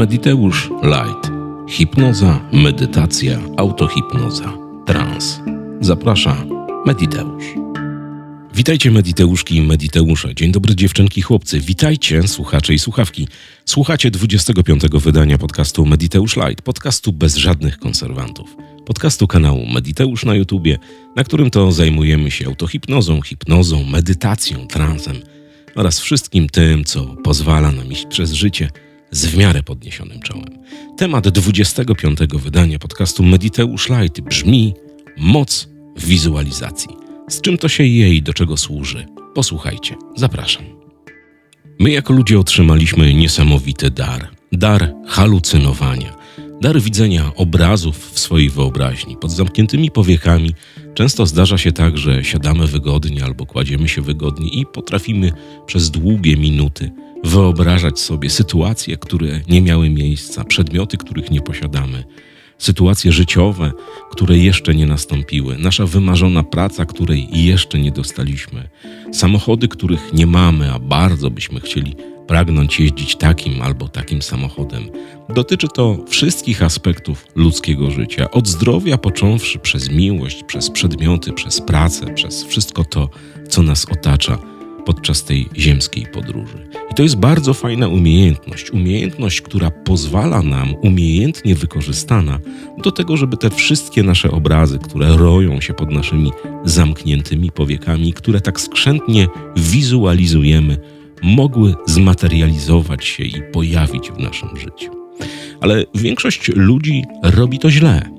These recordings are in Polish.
Mediteusz Light. Hipnoza, medytacja, autohipnoza, trans. Zaprasza Mediteusz. Witajcie Mediteuszki i Mediteusze. Dzień dobry dziewczynki chłopcy. Witajcie słuchacze i słuchawki. Słuchacie 25. wydania podcastu Mediteusz Light, podcastu bez żadnych konserwantów. Podcastu kanału Mediteusz na YouTubie, na którym to zajmujemy się autohipnozą, hipnozą, medytacją, transem oraz wszystkim tym, co pozwala nam iść przez życie z w miarę podniesionym czołem. Temat 25. wydania podcastu Mediteusz Light brzmi Moc wizualizacji. Z czym to się je i do czego służy? Posłuchajcie, zapraszam. My jako ludzie otrzymaliśmy niesamowity dar. Dar halucynowania. Dar widzenia obrazów w swojej wyobraźni. Pod zamkniętymi powiekami często zdarza się tak, że siadamy wygodnie albo kładziemy się wygodnie i potrafimy przez długie minuty wyobrażać sobie sytuacje, które nie miały miejsca, przedmioty, których nie posiadamy, sytuacje życiowe, które jeszcze nie nastąpiły, nasza wymarzona praca, której jeszcze nie dostaliśmy, samochody, których nie mamy, a bardzo byśmy chcieli pragnąć jeździć takim albo takim samochodem. Dotyczy to wszystkich aspektów ludzkiego życia, od zdrowia począwszy przez miłość, przez przedmioty, przez pracę, przez wszystko to, co nas otacza podczas tej ziemskiej podróży. I to jest bardzo fajna umiejętność. Umiejętność, która pozwala nam, umiejętnie wykorzystana, do tego, żeby te wszystkie nasze obrazy, które roją się pod naszymi zamkniętymi powiekami, które tak skrzętnie wizualizujemy, mogły zmaterializować się i pojawić w naszym życiu. Ale większość ludzi robi to źle.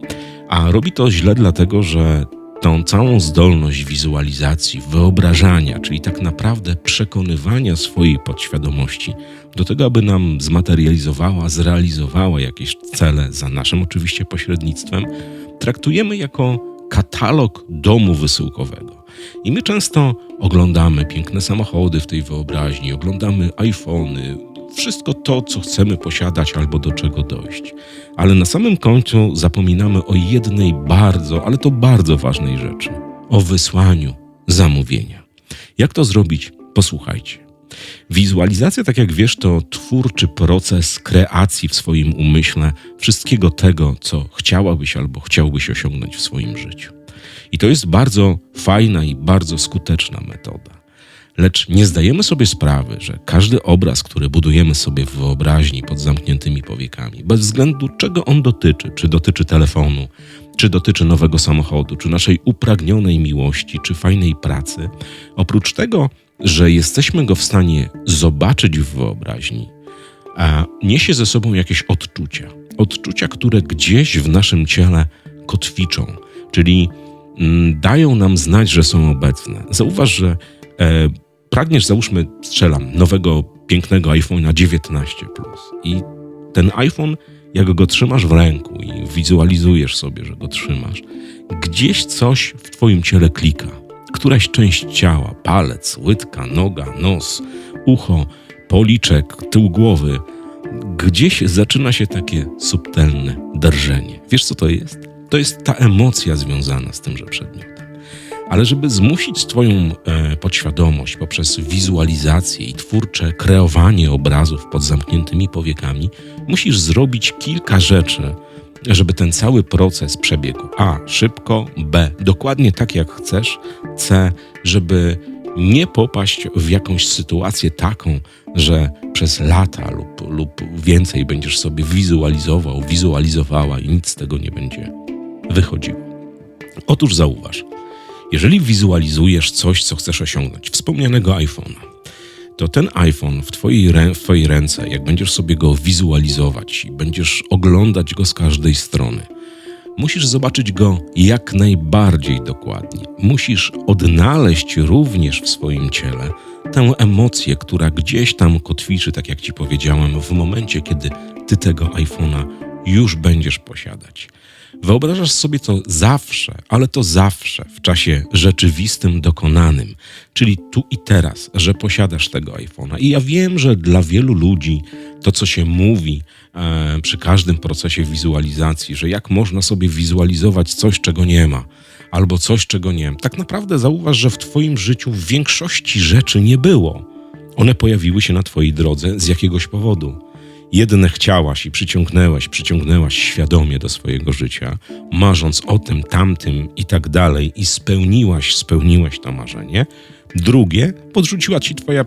A robi to źle dlatego, że tą całą zdolność wizualizacji, wyobrażania, czyli tak naprawdę przekonywania swojej podświadomości do tego, aby nam zmaterializowała, zrealizowała jakieś cele za naszym oczywiście pośrednictwem, traktujemy jako katalog domu wysyłkowego. I my często oglądamy piękne samochody w tej wyobraźni, oglądamy iPhony, wszystko to, co chcemy posiadać albo do czego dojść. Ale na samym końcu zapominamy o jednej bardzo, ale to bardzo ważnej rzeczy o wysłaniu zamówienia. Jak to zrobić? Posłuchajcie. Wizualizacja, tak jak wiesz, to twórczy proces kreacji w swoim umyśle wszystkiego tego, co chciałabyś albo chciałbyś osiągnąć w swoim życiu. I to jest bardzo fajna i bardzo skuteczna metoda. Lecz nie zdajemy sobie sprawy, że każdy obraz, który budujemy sobie w wyobraźni pod zamkniętymi powiekami, bez względu czego on dotyczy, czy dotyczy telefonu, czy dotyczy nowego samochodu, czy naszej upragnionej miłości, czy fajnej pracy, oprócz tego, że jesteśmy go w stanie zobaczyć w wyobraźni, a niesie ze sobą jakieś odczucia. Odczucia, które gdzieś w naszym ciele kotwiczą, czyli mm, dają nam znać, że są obecne. Zauważ, że e, pragniesz, załóżmy, strzelam, nowego, pięknego iPhone'a 19 Plus i ten iPhone, jak go trzymasz w ręku i wizualizujesz sobie, że go trzymasz, gdzieś coś w twoim ciele klika. Któraś część ciała, palec, łydka, noga, nos, ucho, policzek, tył głowy, gdzieś zaczyna się takie subtelne drżenie. Wiesz co to jest? To jest ta emocja związana z tymże przedmiotem. Ale żeby zmusić Twoją e, podświadomość poprzez wizualizację i twórcze kreowanie obrazów pod zamkniętymi powiekami, musisz zrobić kilka rzeczy, żeby ten cały proces przebiegł A. Szybko, B. Dokładnie tak jak chcesz, C. Żeby nie popaść w jakąś sytuację taką, że przez lata lub, lub więcej będziesz sobie wizualizował, wizualizowała i nic z tego nie będzie wychodziło. Otóż zauważ, jeżeli wizualizujesz coś, co chcesz osiągnąć, wspomnianego iPhone'a, to ten iPhone w twojej, w twojej ręce, jak będziesz sobie go wizualizować i będziesz oglądać go z każdej strony, musisz zobaczyć go jak najbardziej dokładnie. Musisz odnaleźć również w swoim ciele tę emocję, która gdzieś tam kotwiczy, tak jak ci powiedziałem, w momencie, kiedy ty tego iPhone'a już będziesz posiadać. Wyobrażasz sobie to zawsze, ale to zawsze w czasie rzeczywistym, dokonanym, czyli tu i teraz, że posiadasz tego iPhone'a. I ja wiem, że dla wielu ludzi to, co się mówi e, przy każdym procesie wizualizacji, że jak można sobie wizualizować coś, czego nie ma, albo coś, czego nie. Tak naprawdę zauważ, że w Twoim życiu w większości rzeczy nie było. One pojawiły się na Twojej drodze z jakiegoś powodu. Jedne chciałaś i przyciągnęłaś, przyciągnęłaś świadomie do swojego życia, marząc o tym, tamtym i tak dalej, i spełniłaś, spełniłaś to marzenie. Drugie, podrzuciła ci twoja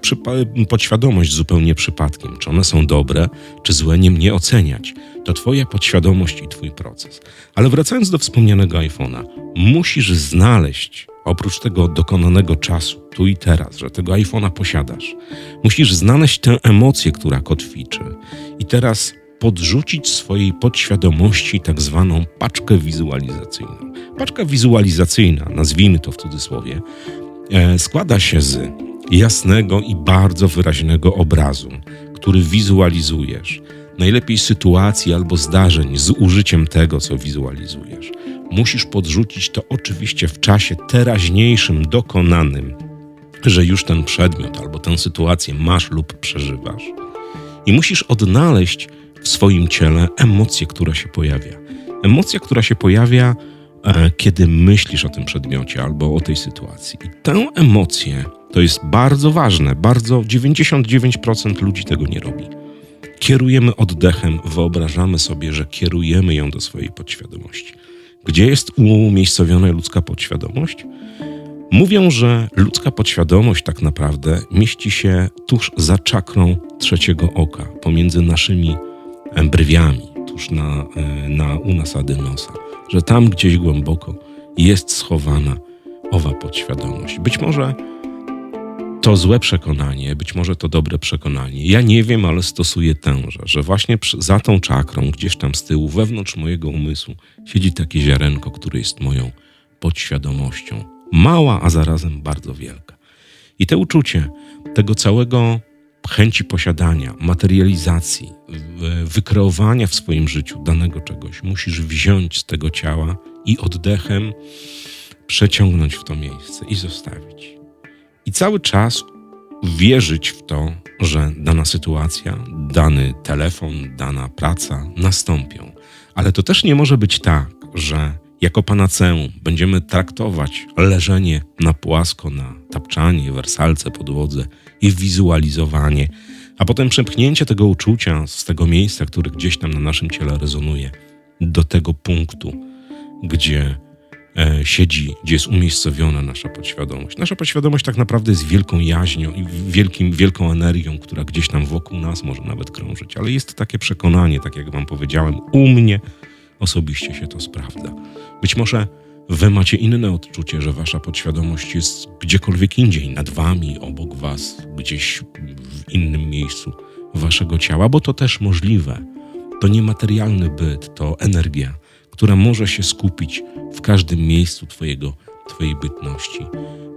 podświadomość zupełnie przypadkiem. Czy one są dobre, czy złe, nie mnie oceniać. To twoja podświadomość i twój proces. Ale wracając do wspomnianego iPhone'a, musisz znaleźć oprócz tego dokonanego czasu, tu i teraz, że tego iPhone'a posiadasz, musisz znaleźć tę emocję, która kotwiczy i teraz podrzucić swojej podświadomości tak zwaną paczkę wizualizacyjną. Paczka wizualizacyjna, nazwijmy to w cudzysłowie, e, składa się z jasnego i bardzo wyraźnego obrazu, który wizualizujesz. Najlepiej sytuacji albo zdarzeń z użyciem tego, co wizualizujesz musisz podrzucić to oczywiście w czasie teraźniejszym, dokonanym, że już ten przedmiot albo tę sytuację masz lub przeżywasz. I musisz odnaleźć w swoim ciele emocję, która się pojawia. Emocja, która się pojawia, e, kiedy myślisz o tym przedmiocie albo o tej sytuacji. I tę emocję to jest bardzo ważne, bardzo 99% ludzi tego nie robi. Kierujemy oddechem, wyobrażamy sobie, że kierujemy ją do swojej podświadomości. Gdzie jest umiejscowiona ludzka podświadomość? Mówią, że ludzka podświadomość tak naprawdę mieści się tuż za czakrą trzeciego oka, pomiędzy naszymi brwiami, tuż na, e, na u nasady nosa, że tam gdzieś głęboko jest schowana owa podświadomość. Być może to złe przekonanie, być może to dobre przekonanie. Ja nie wiem, ale stosuję tęże, że właśnie za tą czakrą, gdzieś tam z tyłu, wewnątrz mojego umysłu, siedzi takie ziarenko, które jest moją podświadomością. Mała, a zarazem bardzo wielka. I te uczucie tego całego chęci posiadania, materializacji, wykreowania w swoim życiu danego czegoś, musisz wziąć z tego ciała i oddechem przeciągnąć w to miejsce i zostawić i cały czas wierzyć w to, że dana sytuacja, dany telefon, dana praca nastąpią. Ale to też nie może być tak, że jako panaceum będziemy traktować leżenie na płasko, na tapczanie, wersalce, podłodze i wizualizowanie, a potem przepchnięcie tego uczucia z tego miejsca, który gdzieś tam na naszym ciele rezonuje, do tego punktu, gdzie siedzi, gdzie jest umiejscowiona nasza podświadomość. Nasza podświadomość tak naprawdę jest wielką jaźnią i wielkim, wielką energią, która gdzieś tam wokół nas może nawet krążyć, ale jest takie przekonanie, tak jak Wam powiedziałem, u mnie osobiście się to sprawdza. Być może Wy macie inne odczucie, że Wasza podświadomość jest gdziekolwiek indziej, nad Wami, obok Was, gdzieś w innym miejscu Waszego ciała, bo to też możliwe. To niematerialny byt, to energia która może się skupić w każdym miejscu Twojego, Twojej bytności.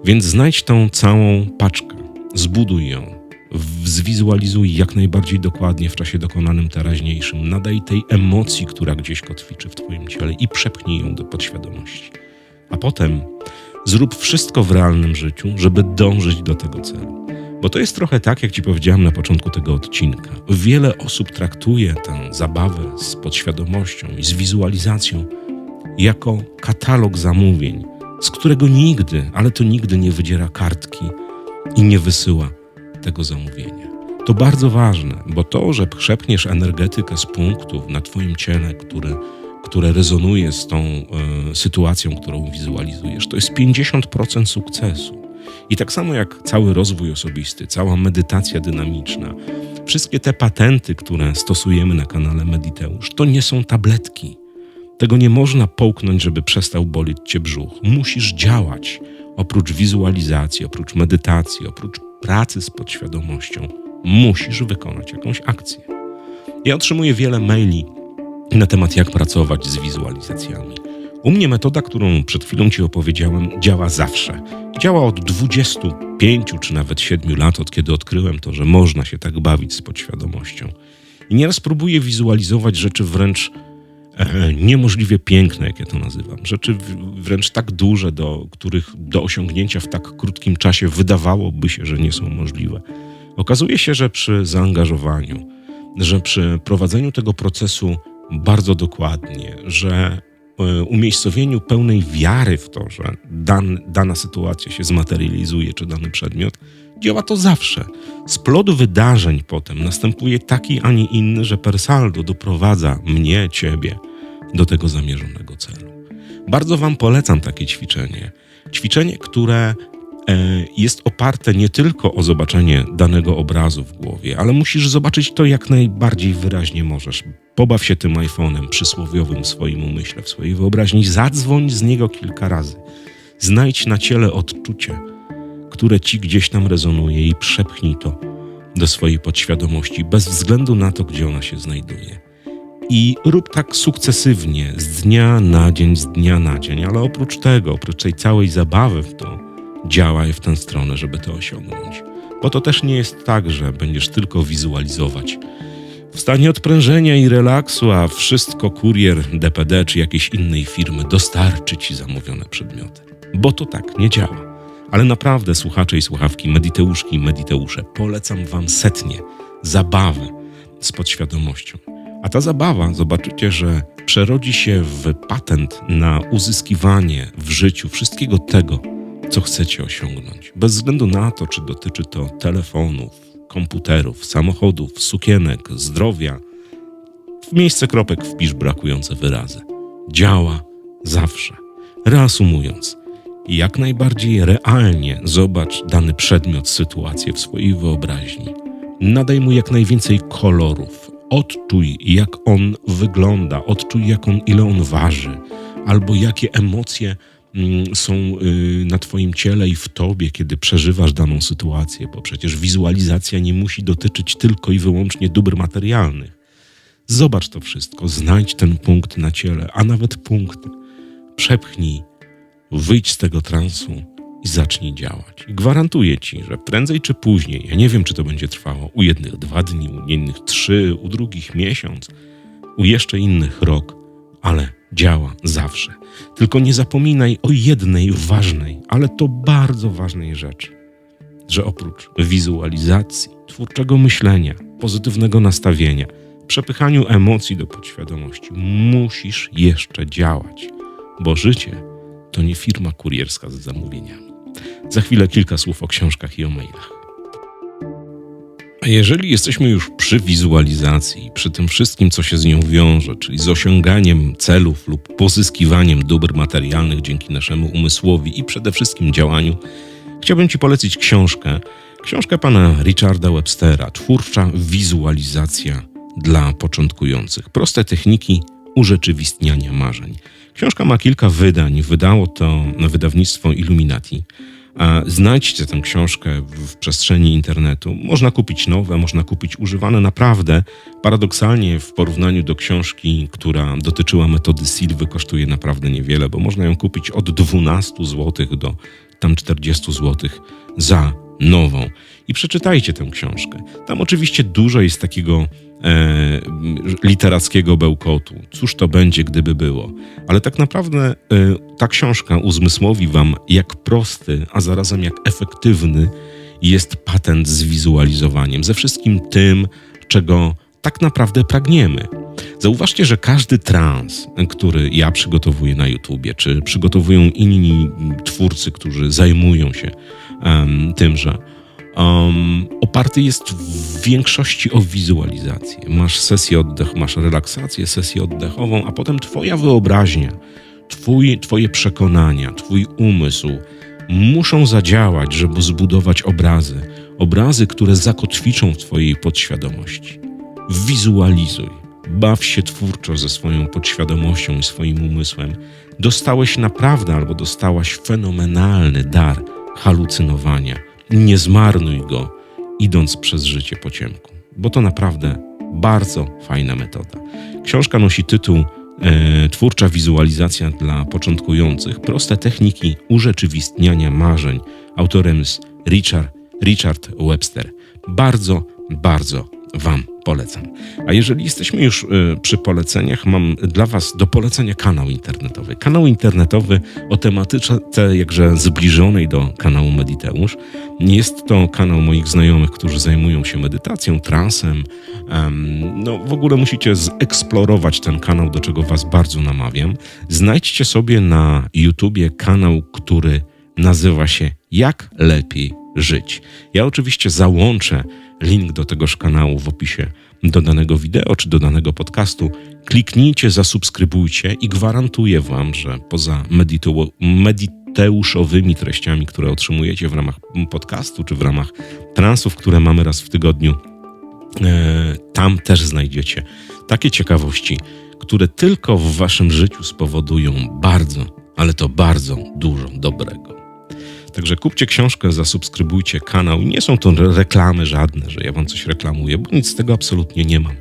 Więc znajdź tą całą paczkę, zbuduj ją, zwizualizuj jak najbardziej dokładnie w czasie dokonanym teraźniejszym, nadaj tej emocji, która gdzieś kotwiczy w Twoim ciele i przepchnij ją do podświadomości. A potem zrób wszystko w realnym życiu, żeby dążyć do tego celu. Bo to jest trochę tak, jak Ci powiedziałem na początku tego odcinka. Wiele osób traktuje tę zabawę z podświadomością i z wizualizacją jako katalog zamówień, z którego nigdy, ale to nigdy nie wydziera kartki i nie wysyła tego zamówienia. To bardzo ważne, bo to, że przepchniesz energetykę z punktów na Twoim ciele, który, które rezonuje z tą y, sytuacją, którą wizualizujesz, to jest 50% sukcesu. I tak samo jak cały rozwój osobisty, cała medytacja dynamiczna, wszystkie te patenty, które stosujemy na kanale Mediteusz, to nie są tabletki. Tego nie można połknąć, żeby przestał bolić cię brzuch. Musisz działać. Oprócz wizualizacji, oprócz medytacji, oprócz pracy z podświadomością, musisz wykonać jakąś akcję. Ja otrzymuję wiele maili na temat, jak pracować z wizualizacjami. U mnie metoda, którą przed chwilą Ci opowiedziałem, działa zawsze. Działa od 25 czy nawet 7 lat, od kiedy odkryłem to, że można się tak bawić z podświadomością. I nieraz próbuję wizualizować rzeczy wręcz e, niemożliwie piękne, jak ja to nazywam. Rzeczy wręcz tak duże, do których do osiągnięcia w tak krótkim czasie wydawałoby się, że nie są możliwe. Okazuje się, że przy zaangażowaniu, że przy prowadzeniu tego procesu bardzo dokładnie, że umiejscowieniu pełnej wiary w to, że dan, dana sytuacja się zmaterializuje, czy dany przedmiot, Działa to zawsze. Splot wydarzeń potem następuje taki, a nie inny, że per saldo doprowadza mnie, ciebie do tego zamierzonego celu. Bardzo Wam polecam takie ćwiczenie. Ćwiczenie, które e, jest oparte nie tylko o zobaczenie danego obrazu w głowie, ale musisz zobaczyć to jak najbardziej wyraźnie możesz. Pobaw się tym iPhone'em przysłowiowym w swoim umyśle, w swojej wyobraźni, zadzwoń z niego kilka razy. Znajdź na ciele odczucie, które ci gdzieś tam rezonuje i przepchnij to do swojej podświadomości, bez względu na to, gdzie ona się znajduje. I rób tak sukcesywnie, z dnia na dzień, z dnia na dzień, ale oprócz tego, oprócz tej całej zabawy w to, działaj w tę stronę, żeby to osiągnąć. Bo to też nie jest tak, że będziesz tylko wizualizować. W stanie odprężenia i relaksu, a wszystko kurier DPD czy jakiejś innej firmy dostarczy ci zamówione przedmioty. Bo to tak nie działa. Ale naprawdę, słuchacze i słuchawki, mediteuszki i mediteusze, polecam wam setnie zabawę z podświadomością. A ta zabawa, zobaczycie, że przerodzi się w patent na uzyskiwanie w życiu wszystkiego tego, co chcecie osiągnąć. Bez względu na to, czy dotyczy to telefonów, komputerów, samochodów, sukienek, zdrowia. W miejsce kropek wpisz brakujące wyrazy. Działa zawsze. Reasumując, jak najbardziej realnie zobacz dany przedmiot, sytuację w swojej wyobraźni. Nadaj mu jak najwięcej kolorów. Odczuj, jak on wygląda, odczuj, jak on, ile on waży, albo jakie emocje są y, na Twoim ciele i w Tobie, kiedy przeżywasz daną sytuację, bo przecież wizualizacja nie musi dotyczyć tylko i wyłącznie dóbr materialnych. Zobacz to wszystko, znajdź ten punkt na ciele, a nawet punkt. Przepchnij Wyjdź z tego transu i zacznij działać. I gwarantuję ci, że prędzej czy później, ja nie wiem, czy to będzie trwało u jednych dwa dni, u innych trzy, u drugich miesiąc, u jeszcze innych rok, ale działa zawsze. Tylko nie zapominaj o jednej ważnej, ale to bardzo ważnej rzeczy, że oprócz wizualizacji, twórczego myślenia, pozytywnego nastawienia, przepychaniu emocji do podświadomości, musisz jeszcze działać, bo życie to nie firma kurierska z zamówieniami. Za chwilę kilka słów o książkach i o mailach. Jeżeli jesteśmy już przy wizualizacji, przy tym wszystkim, co się z nią wiąże, czyli z osiąganiem celów lub pozyskiwaniem dóbr materialnych dzięki naszemu umysłowi i przede wszystkim działaniu, chciałbym Ci polecić książkę. Książkę pana Richarda Webstera, Twórcza wizualizacja dla początkujących. Proste techniki urzeczywistniania marzeń. Książka ma kilka wydań. Wydało to wydawnictwo Illuminati. Znajdźcie tę książkę w przestrzeni internetu. Można kupić nowe, można kupić używane. Naprawdę, paradoksalnie, w porównaniu do książki, która dotyczyła metody Silwy, kosztuje naprawdę niewiele, bo można ją kupić od 12 zł do tam 40 zł za nową. I przeczytajcie tę książkę. Tam oczywiście dużo jest takiego e, literackiego bełkotu. Cóż to będzie, gdyby było? Ale tak naprawdę e, ta książka uzmysłowi wam, jak prosty, a zarazem jak efektywny jest patent z wizualizowaniem, ze wszystkim tym, czego tak naprawdę pragniemy. Zauważcie, że każdy trans, który ja przygotowuję na YouTubie, czy przygotowują inni twórcy, którzy zajmują się um, tymże, um, oparty jest w większości o wizualizację. Masz sesję oddechu, masz relaksację, sesję oddechową, a potem twoja wyobraźnia, twój, twoje przekonania, twój umysł muszą zadziałać, żeby zbudować obrazy. Obrazy, które zakotwiczą w twojej podświadomości. Wizualizuj. Baw się twórczo ze swoją podświadomością i swoim umysłem. Dostałeś naprawdę albo dostałaś fenomenalny dar halucynowania nie zmarnuj go, idąc przez życie po ciemku, bo to naprawdę bardzo fajna metoda. Książka nosi tytuł e, Twórcza wizualizacja dla początkujących. Proste techniki urzeczywistniania marzeń. Autorem jest Richard, Richard Webster. Bardzo, bardzo Wam polecam. A jeżeli jesteśmy już y, przy poleceniach, mam dla Was do polecenia kanał internetowy. Kanał internetowy o tematyce jakże zbliżonej do kanału Mediteusz. Jest to kanał moich znajomych, którzy zajmują się medytacją, transem. No, w ogóle musicie zeksplorować ten kanał, do czego Was bardzo namawiam. Znajdźcie sobie na YouTubie kanał, który nazywa się Jak lepiej żyć. Ja oczywiście załączę link do tegoż kanału w opisie do danego wideo czy do danego podcastu. Kliknijcie, zasubskrybujcie i gwarantuję Wam, że poza mediteuszowymi treściami, które otrzymujecie w ramach podcastu czy w ramach transów, które mamy raz w tygodniu, e, tam też znajdziecie takie ciekawości, które tylko w Waszym życiu spowodują bardzo, ale to bardzo dużo dobrego. Także kupcie książkę, zasubskrybujcie kanał. Nie są to reklamy żadne, że ja wam coś reklamuję, bo nic z tego absolutnie nie mam.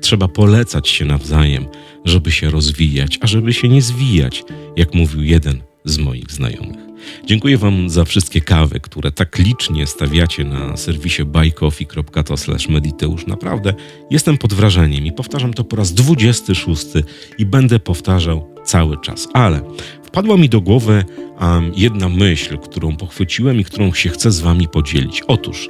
Trzeba polecać się nawzajem, żeby się rozwijać, a żeby się nie zwijać, jak mówił jeden z moich znajomych. Dziękuję Wam za wszystkie kawy, które tak licznie stawiacie na serwisie buycoffee.to mediteusz. Naprawdę jestem pod wrażeniem i powtarzam to po raz 26 i będę powtarzał cały czas. Ale wpadła mi do głowy um, jedna myśl, którą pochwyciłem i którą się chcę z Wami podzielić. Otóż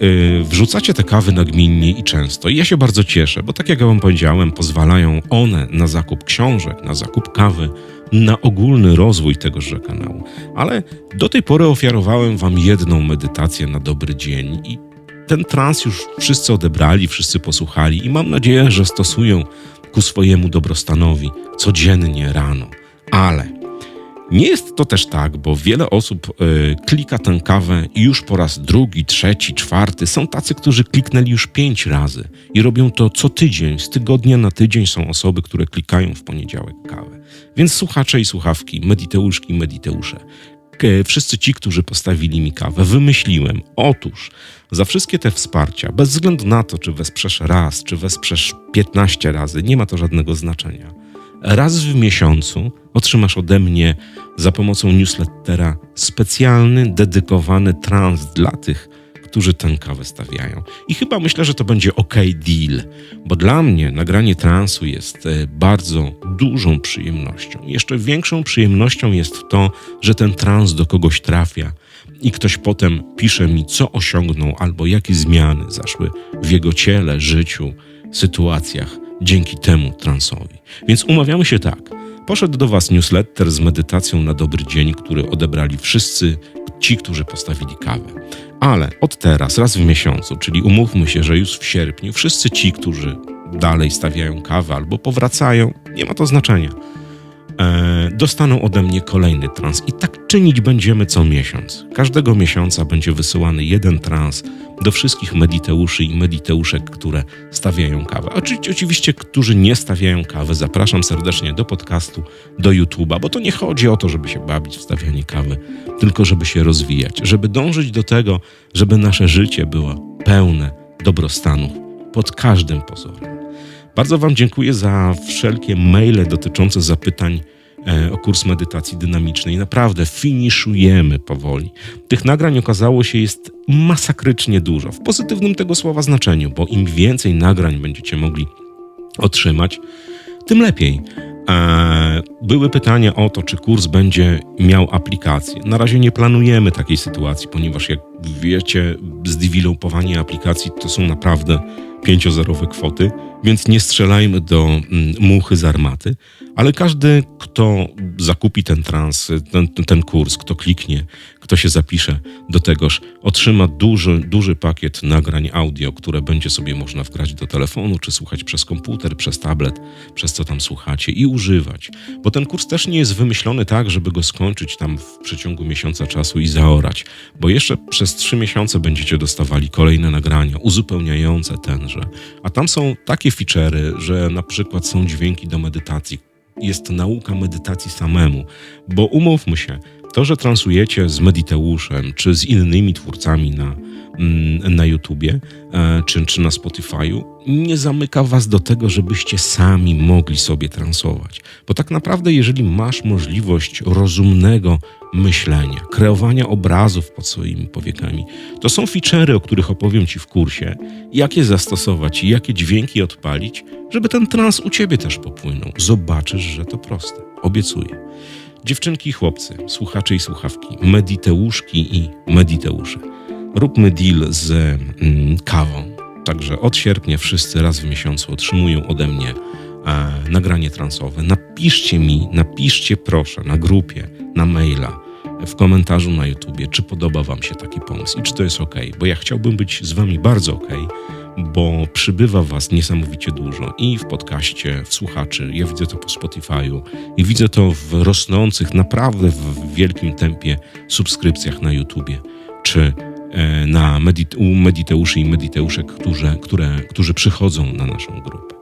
yy, wrzucacie te kawy nagminnie i często. I ja się bardzo cieszę, bo tak jak Wam powiedziałem, pozwalają one na zakup książek, na zakup kawy, na ogólny rozwój tegoże kanału. Ale do tej pory ofiarowałem Wam jedną medytację na dobry dzień i ten trans już wszyscy odebrali, wszyscy posłuchali i mam nadzieję, że stosują ku swojemu dobrostanowi codziennie rano. Ale nie jest to też tak, bo wiele osób y, klika tę kawę i już po raz drugi, trzeci, czwarty. Są tacy, którzy kliknęli już pięć razy i robią to co tydzień. Z tygodnia na tydzień są osoby, które klikają w poniedziałek kawę. Więc słuchacze i słuchawki, mediteuszki i mediteusze, wszyscy ci, którzy postawili mi kawę, wymyśliłem, otóż za wszystkie te wsparcia, bez względu na to, czy wesprzesz raz, czy wesprzesz 15 razy, nie ma to żadnego znaczenia. Raz w miesiącu otrzymasz ode mnie za pomocą newslettera specjalny, dedykowany trans dla tych, którzy tę kawę stawiają. I chyba myślę, że to będzie ok deal, bo dla mnie nagranie transu jest e, bardzo dużą przyjemnością. Jeszcze większą przyjemnością jest to, że ten trans do kogoś trafia i ktoś potem pisze mi, co osiągnął albo jakie zmiany zaszły w jego ciele, życiu, sytuacjach dzięki temu transowi. Więc umawiamy się tak. Poszedł do Was newsletter z medytacją na dobry dzień, który odebrali wszyscy ci, którzy postawili kawę. Ale od teraz, raz w miesiącu, czyli umówmy się, że już w sierpniu, wszyscy ci, którzy dalej stawiają kawę albo powracają, nie ma to znaczenia dostaną ode mnie kolejny trans. I tak czynić będziemy co miesiąc. Każdego miesiąca będzie wysyłany jeden trans do wszystkich mediteuszy i mediteuszek, które stawiają kawę. Oczywiście, oczywiście, którzy nie stawiają kawy, zapraszam serdecznie do podcastu, do YouTube'a, bo to nie chodzi o to, żeby się bawić w stawianie kawy, tylko żeby się rozwijać, żeby dążyć do tego, żeby nasze życie było pełne dobrostanów pod każdym pozorem. Bardzo Wam dziękuję za wszelkie maile dotyczące zapytań e, o kurs medytacji dynamicznej. Naprawdę finiszujemy powoli. Tych nagrań okazało się jest masakrycznie dużo, w pozytywnym tego słowa znaczeniu, bo im więcej nagrań będziecie mogli otrzymać, tym lepiej. E, były pytania o to, czy kurs będzie miał aplikację. Na razie nie planujemy takiej sytuacji, ponieważ jak wiecie, zdevelopowanie aplikacji to są naprawdę pięciozerowe kwoty, więc nie strzelajmy do mm, muchy z armaty, ale każdy, kto zakupi ten trans, ten, ten kurs, kto kliknie, kto się zapisze do tegoż, otrzyma duży, duży pakiet nagrań audio, które będzie sobie można wgrać do telefonu, czy słuchać przez komputer, przez tablet, przez co tam słuchacie i używać. Bo ten kurs też nie jest wymyślony tak, żeby go skończyć tam w przeciągu miesiąca czasu i zaorać, bo jeszcze przez trzy miesiące będziecie dostawali kolejne nagrania uzupełniające tenże. A tam są takie feature'y, że na przykład są dźwięki do medytacji, jest nauka medytacji samemu, bo umówmy się, to, że transujecie z Mediteuszem czy z innymi twórcami na, mm, na YouTubie e, czy, czy na Spotify'u, nie zamyka was do tego, żebyście sami mogli sobie transować. Bo tak naprawdę, jeżeli masz możliwość rozumnego myślenia, kreowania obrazów pod swoimi powiekami, to są feature'y, o których opowiem ci w kursie, jak je zastosować i jakie dźwięki odpalić, żeby ten trans u ciebie też popłynął. Zobaczysz, że to proste. Obiecuję. Dziewczynki i chłopcy, słuchacze i słuchawki, mediteuszki i mediteusze. Róbmy deal z mm, kawą. Także od sierpnia wszyscy raz w miesiącu otrzymują ode mnie e, nagranie transowe. Napiszcie mi, napiszcie proszę na grupie, na maila, w komentarzu na YouTubie, czy podoba Wam się taki pomysł i czy to jest ok, bo ja chciałbym być z Wami bardzo ok, bo przybywa Was niesamowicie dużo i w podcaście, w słuchaczy. Ja widzę to po Spotify'u i widzę to w rosnących, naprawdę w wielkim tempie subskrypcjach na YouTubie, czy e, na medit- u mediteuszy i mediteuszek, którzy, które, którzy przychodzą na naszą grupę.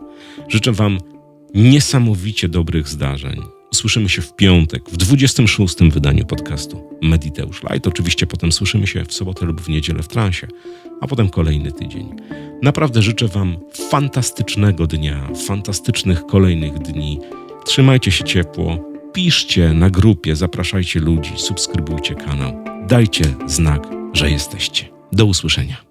Życzę Wam niesamowicie dobrych zdarzeń. Słyszymy się w piątek, w 26. wydaniu podcastu Mediteusz Light. Oczywiście potem słyszymy się w sobotę lub w niedzielę w transie, a potem kolejny tydzień. Naprawdę życzę Wam fantastycznego dnia, fantastycznych kolejnych dni. Trzymajcie się ciepło, piszcie na grupie, zapraszajcie ludzi, subskrybujcie kanał, dajcie znak, że jesteście. Do usłyszenia.